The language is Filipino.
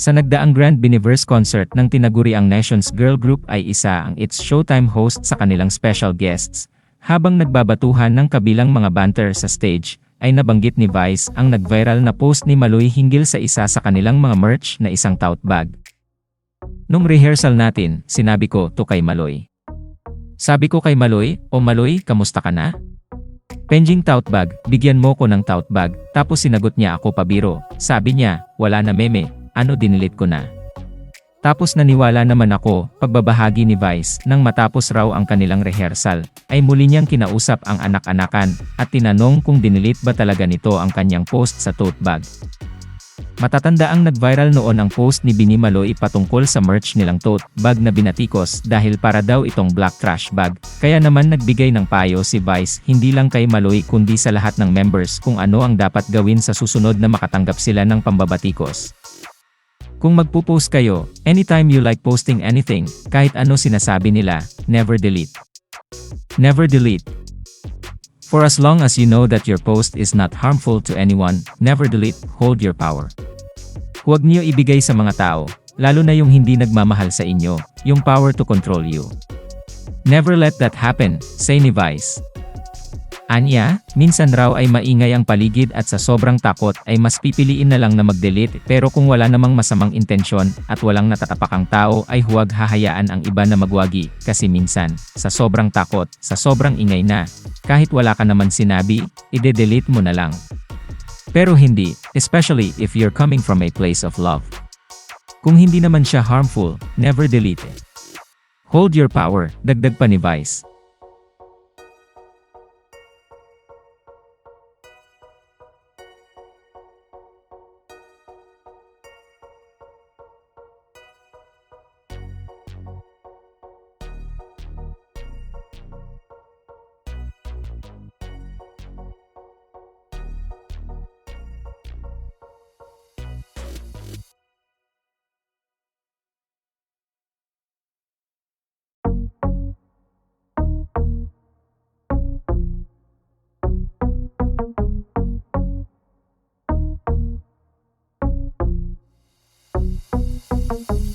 Sa nagdaang Grand Biniverse concert ng tinaguriang Nations Girl Group ay isa ang It's Showtime host sa kanilang special guests. Habang nagbabatuhan ng kabilang mga banter sa stage, ay nabanggit ni Vice ang nag-viral na post ni Maloy hinggil sa isa sa kanilang mga merch na isang tote bag. Nung rehearsal natin, sinabi ko to kay Maloy. Sabi ko kay Maloy, o Maloy, kamusta ka na? Penjing tote bag, bigyan mo ko ng tote bag, tapos sinagot niya ako pabiro. Sabi niya, wala na meme, ano dinilit ko na. Tapos naniwala naman ako, pagbabahagi ni Vice, nang matapos raw ang kanilang rehearsal, ay muli niyang kinausap ang anak-anakan, at tinanong kung dinilit ba talaga nito ang kanyang post sa tote bag. Matatanda ang nag-viral noon ang post ni Bini Maloy patungkol sa merch nilang tote bag na binatikos dahil para daw itong black trash bag. Kaya naman nagbigay ng payo si Vice hindi lang kay Maloy kundi sa lahat ng members kung ano ang dapat gawin sa susunod na makatanggap sila ng pambabatikos. Kung magpo-post kayo, anytime you like posting anything, kahit ano sinasabi nila, never delete. Never delete. For as long as you know that your post is not harmful to anyone, never delete, hold your power. Huwag niyo ibigay sa mga tao, lalo na yung hindi nagmamahal sa inyo, yung power to control you. Never let that happen, say ni Vice. Anya, minsan raw ay maingay ang paligid at sa sobrang takot ay mas pipiliin na lang na mag-delete pero kung wala namang masamang intensyon at walang natatapakang tao ay huwag hahayaan ang iba na magwagi kasi minsan, sa sobrang takot, sa sobrang ingay na, kahit wala ka naman sinabi, ide-delete mo na lang. Pero hindi, especially if you're coming from a place of love. Kung hindi naman siya harmful, never delete it. Hold your power, dagdag pa ni Vice. Thank you.